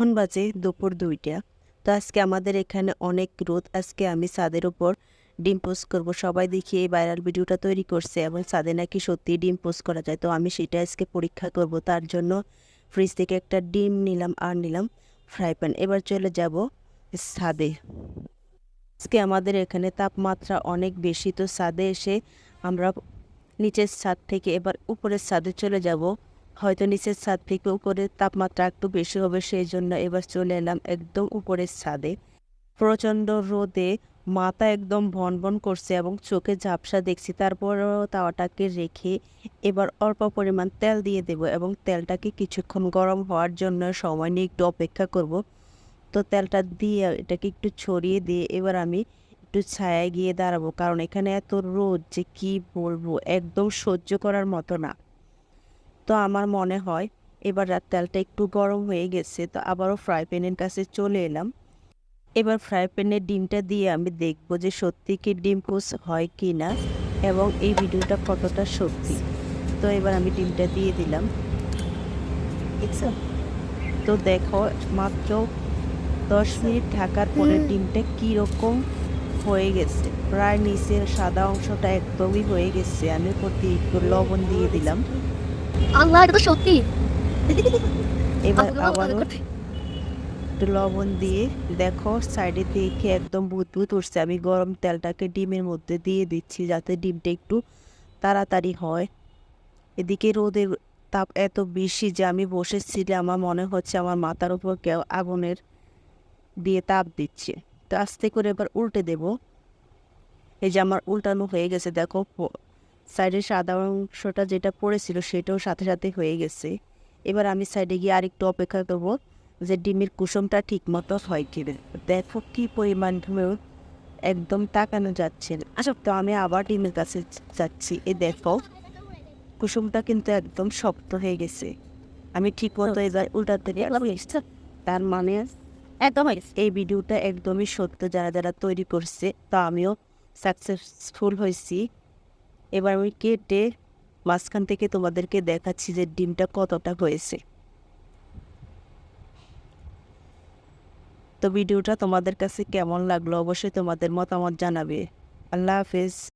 এখন বাজে দুপুর দুইটা। তো আজকে আমাদের এখানে অনেক রোদ। আজকে আমি ছাদের উপর ডিম পোস্ট করব। সবাই দেখি এই ভাইরাল ভিডিওটা তৈরি করছে এবং ছাদে নাকি সত্যি ডিম পোস্ট করা যায়। তো আমি সেটা আজকে পরীক্ষা করব। তার জন্য ফ্রিজ থেকে একটা ডিম নিলাম আর নিলাম ফ্রাই প্যান। এবার চলে যাব ছাদে। আজকে আমাদের এখানে তাপমাত্রা অনেক বেশি। তো ছাদে এসে আমরা নিচের ছাদ থেকে এবার উপরের ছাদে চলে যাব। হয়তো নিচের ছাদ থেকে উপরে তাপমাত্রা একটু বেশি হবে, সেই জন্য এবার চলে এলাম একদম উপরের ছাদে। প্রচণ্ড রোদে মাথা একদম ভন ভন করছে এবং চোখে ঝাপসা দেখছি। তারপরও তাওয়াটাকে রেখে এবার অল্প পরিমাণ তেল দিয়ে দেব এবং তেলটাকে কিছুক্ষণ গরম হওয়ার জন্য সময় নিয়ে একটু অপেক্ষা করব। তো তেলটা দিয়ে এটাকে একটু ছড়িয়ে দিয়ে এবার আমি একটু ছায়ায় গিয়ে দাঁড়াবো, কারণ এখানে এত রোদ যে কি বলব, একদম সহ্য করার মতো না। তো আমার মনে হয় এবার রাত তেলটা একটু গরম হয়ে গেছে তো আবারও ফ্রাই প্যানের কাছে চলে এলাম। এবার ফ্রাই প্যানে ডিমটা দিয়ে আমি দেখব যে সত্যি কি ডিম পোস হয় কি না এবং এই ভিডিওটা কতটা সত্যি। তো এবার আমি ডিমটা দিয়ে দিলাম। দেখছ? তো দেখো মাত্র দশ মিনিট ঢাকার পরে ডিমটা কীরকম হয়ে গেছে। প্রায় নিচের সাদা অংশটা একদমই হয়ে গেছে। আমি প্রতি একটু লবণ দিয়ে দিলাম। আল্লাহ এটা তো সত্যি। এবার আবারও একটু লবণ দিয়ে দেখো সাইডে দেখে একদম বুদবুদ উঠছে। আমি গরম তেলটাকে ডিমের মধ্যে দিয়ে দিচ্ছি যাতে ডিমটা একটু তাড়াতাড়ি হয়। এদিকে রোদের তাপ এত বেশি যে আমি বসেছিলাম আমার মনে হচ্ছে আমার মাথার উপর কেউ আগুনের দিয়ে তাপ দিচ্ছে। তো আস্তে করে এবার উল্টে দেব। এই যে আমার উল্টানো হয়ে গেছে দেখো সাইডের সাদা অংশটা যেটা পড়েছিল সেটাও সাথে সাথে হয়ে গেছে। এবার আমি সাইডে গিয়ে আরেকটু অপেক্ষা করব যে ডিমের কুসুমটা ঠিক মতো হয় কিনা। দেখো কি পরিমাণ একদম তাকানো যাচ্ছে আচ্ছা তো আমি আবার ডিমের কাছে যাচ্ছি। এ দেখো কুসুমটা কিন্তু একদম শক্ত হয়ে গেছে। আমি ঠিক মতো এবার উল্টাতে। তার মানে একদম এই ভিডিওটা একদমই সত্য যারা যারা তৈরি করছে তো আমিও সাকসেসফুল হয়েছি। এবার আমি কেটে মাঝখান থেকে তোমাদেরকে দেখাচ্ছি যে ডিমটা কতটা হয়েছে। তো ভিডিওটা তোমাদের কাছে কেমন লাগল অবশ্যই তোমাদের মতামত জানাবে। আল্লাহ হাফেজ।